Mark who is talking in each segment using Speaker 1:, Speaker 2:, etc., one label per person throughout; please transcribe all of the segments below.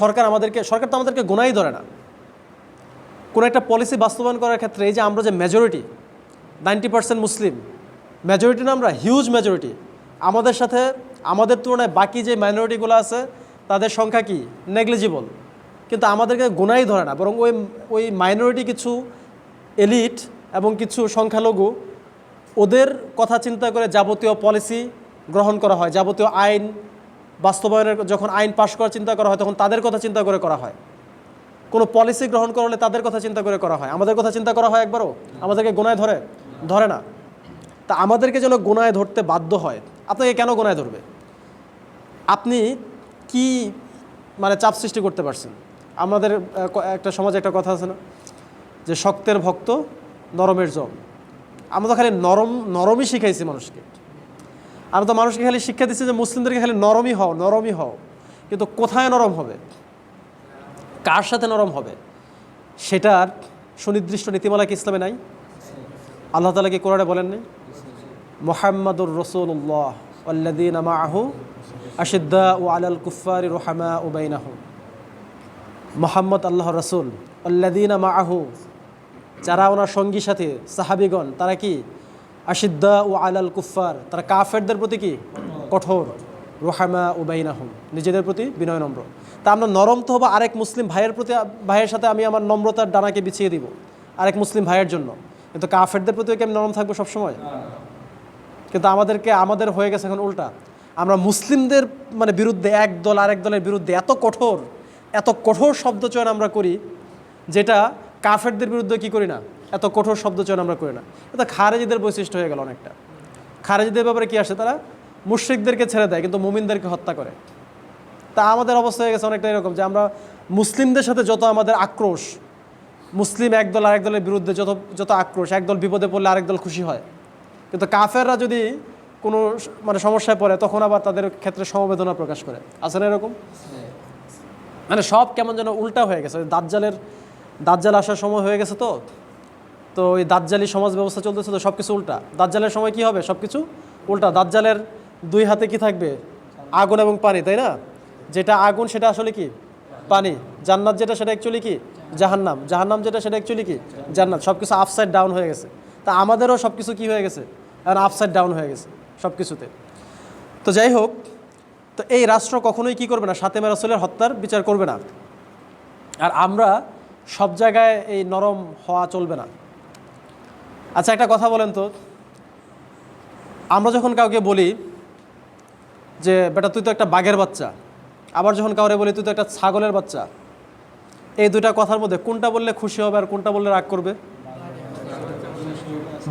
Speaker 1: সরকার আমাদেরকে সরকার তো আমাদেরকে গোনাই ধরে না। কোনো একটা পলিসি বাস্তবায়ন করার ক্ষেত্রে এই যে আমরা যে majority ninety percent Muslim majority না আমরা হিউজ মেজরিটি আমাদের সাথে, আমাদের তুলনায় বাকি যে মাইনরিটিগুলো আছে, তাদের সংখ্যা কি? নেগলিজিবল কিন্তু আমাদেরকে গোনাই ধরে না, বরং ওই ওই মাইনরিটি কিছু এলিট এবং কিছু সংখ্যালঘু, ওদের কথা চিন্তা করে যাবতীয় পলিসি গ্রহণ করা হয়, যাবতীয় আইন বাস্তবায়নের যখন আইন পাশ করার চিন্তা করা হয়, তখন তাদের কথা চিন্তা করে করা হয়। কোনো পলিসি গ্রহণ করলে তাদের কথা চিন্তা করে করা হয়। আমাদের কথা চিন্তা করা হয় একবারও? আমাদেরকে গোনায় ধরে? ধরে না। তা আমাদেরকে যেন গোনায় ধরতে বাধ্য হয়। আপনাকে কেন গোনায় ধরবে? আপনি কি মানে চাপ সৃষ্টি করতে পারছেন? আমাদের একটা সমাজে একটা কথা আছে না, যে শক্তের ভক্ত নরমের জম। আমরা খালি নরম, নরমই শিখাইছি মানুষকে। আমরা তো মানুষকে খালি শিক্ষা দিচ্ছি যে মুসলিমদেরকে খালি নরমই হও নরমই হও। কিন্তু কোথায় নরম হবে? কার সাথে নরম হবে? সেটার সুনির্দিষ্ট নীতিমালা কি ইসলামে নাই? আল্লাহ তালা কি কোরআনে বলেন নাই? মোহাম্মদুর রসুল্লাহ আল্লাদিন আমাহু আশিদ্দা ও আলাল কুফারি রোহামা উবাইনাহু মোহাম্মদ আল্লাহ রসুল আল্লাদিন আমাহু যারা ওনার সঙ্গী সাথে, সাহাবিগণ, তারা কি আশিদ্দা ও আলাল কুফার তারা কাফেরদের প্রতি কি? কঠোর। রোহামা উবাইনাহুম নিজেদের প্রতি বিনয় নম্র তা আমরা নরম তো হব আরেক মুসলিম ভাইয়ের প্রতি, ভাইয়ের সাথে আমি আমার নম্রতার ডানাকে বিছিয়ে দিব, আরেক মুসলিম ভাইয়ের জন্য। কিন্তু কাফেরদের প্রতিও কি আমি নরম থাকব সবসময়? কিন্তু আমাদেরকে, আমাদের হয়ে গেছে এখন উল্টা। আমরা মুসলিমদের মানে বিরুদ্ধে, এক দল আরেক দলের বিরুদ্ধে এত কঠোর এত কঠোর শব্দ চয়ন আমরা করি, যেটা কাফেরদের বিরুদ্ধে কি করি না? এত কঠোর শব্দ চয়ন আমরা করি না। এটা খারেজিদের বৈশিষ্ট্য হয়ে গেল অনেকটা। খারেজিদের ব্যাপারে কি আসে তারা? মুশ্রিকদেরকে ছেড়ে দেয়, কিন্তু মুমিনদেরকে হত্যা করে। তা আমাদের অবস্থা হয়ে গেছে অনেকটা এরকম যে আমরা মুসলিমদের সাথে যত আমাদের আক্রোশ, মুসলিম একদল আরেক দলের বিরুদ্ধে যত যত আক্রোশ একদল বিপদে পড়লে আরেক দল খুশি হয়। কিন্তু কাফেররা যদি কোনো মানে সমস্যায় পড়ে, তখন আবার তাদের ক্ষেত্রে সমবেদনা প্রকাশ করে। আছে না এরকম? মানে সব কেমন যেন উল্টা হয়ে গেছে। দাজ্জালের, দাজ্জাল আসার সময় হয়ে গেছে তো। তো ওই দাজ্জালি সমাজ ব্যবস্থা চলতেছে তো সব কিছু উল্টা। দাজ্জালের সময় কি হবে? সব কিছু উল্টা। দাজ্জালের দুই হাতে কি থাকবে? আগুন এবং পানি, তাই না? যেটা আগুন, সেটা আসলে কি? পানি। জান্নাত যেটা, সেটা অ্যাকচুয়ালি কি? জাহান্নাম। জাহান্নাম যেটা, সেটা অ্যাকচুয়ালি কি? জান্নাত। সব কিছু আপসাইড ডাউন হয়ে গেছে। তা আমাদেরও সব কিছু কী হয়ে গেছে? এখন আপসাইড ডাউন হয়ে গেছে সব কিছুতে তো যাই হোক, তো এই রাষ্ট্র কখনোই কি করবে না? সাতেমা রাসুলের হত্যার বিচার করবে না। আর আমরা সব জায়গায় এই নরম হওয়া চলবে না। আচ্ছা একটা কথা বলেন তো। আমরা যখন কাউকে বলি যে, বেটা, তুই তো একটা বাঘের বাচ্চা। আবার যখন কাউরে বলি, তুই তো একটা ছাগলের বাচ্চা। এই দুইটা কথার মধ্যে কোনটা বললে খুশি হবে আর কোনটা বললে রাগ করবে?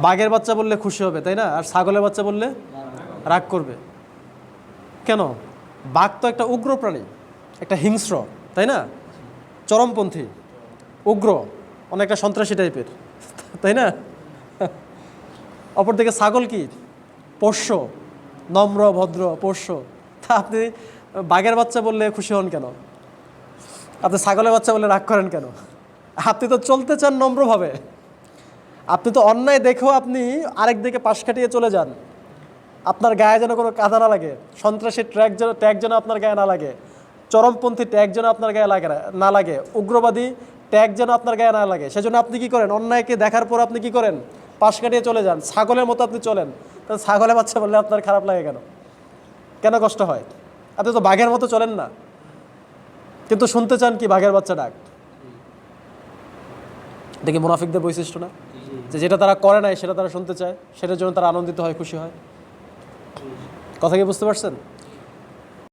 Speaker 1: বাঘের বাচ্চা বললে খুশি হবে, তাই না? আর ছাগলের বাচ্চা বললে রাগ করবে। কেন? বাঘ তো একটা উগ্র প্রাণী, একটা হিংস্র, তাই না? চরমপন্থী, উগ্র, অনেকটা সন্ত্রাসী টাইপের তাই না? অপরদিকে ছাগল কি? পোষ্য, নম্র, ভদ্র, পোষ্য। তা আপনি বাঘের বাচ্চা বললে খুশি হন কেন? আপনি ছাগলের বাচ্চা বললে রাগ করেন কেন? আপনি তো চলতে চান নম্রভাবে। আপনি তো অন্যায় দেখেও আপনি আরেক দিকে পাশ কাটিয়ে চলে যান। আপনার গায়ে যেন কোনো কাদা না লাগে। সন্ত্রাসী ট্র্যাক যেন ট্যাগ যেন আপনার গায়ে না লাগে। চরমপন্থী ট্যাগ যেন আপনার গায়ে লাগে না- না লাগে। উগ্রবাদী ট্যাগ যেন আপনার গায়ে না লাগে। সেজন্য আপনি কি করেন? অন্যায়কে দেখার পর আপনি কি করেন? পাশ কাটিয়ে চলে যান। ছাগলের মতো আপনি চলেন। তাহলে ছাগলের বাচ্চা বললে আপনার খারাপ লাগে কেন? কেন কষ্ট হয়? আপনি তো বাঘের মতো চলেন না। কিন্তু শুনতে চান কি বাঘের বাচ্চা ডাক? দেখি মুনাফিকদের বৈশিষ্ট্য না? যে যেটা তারা করে নাই, সেটা তারা শুনতে চায়। সেটার জন্য তারা আনন্দিত হয়, খুশি হয়। কথা কি বুঝতে পারছেন?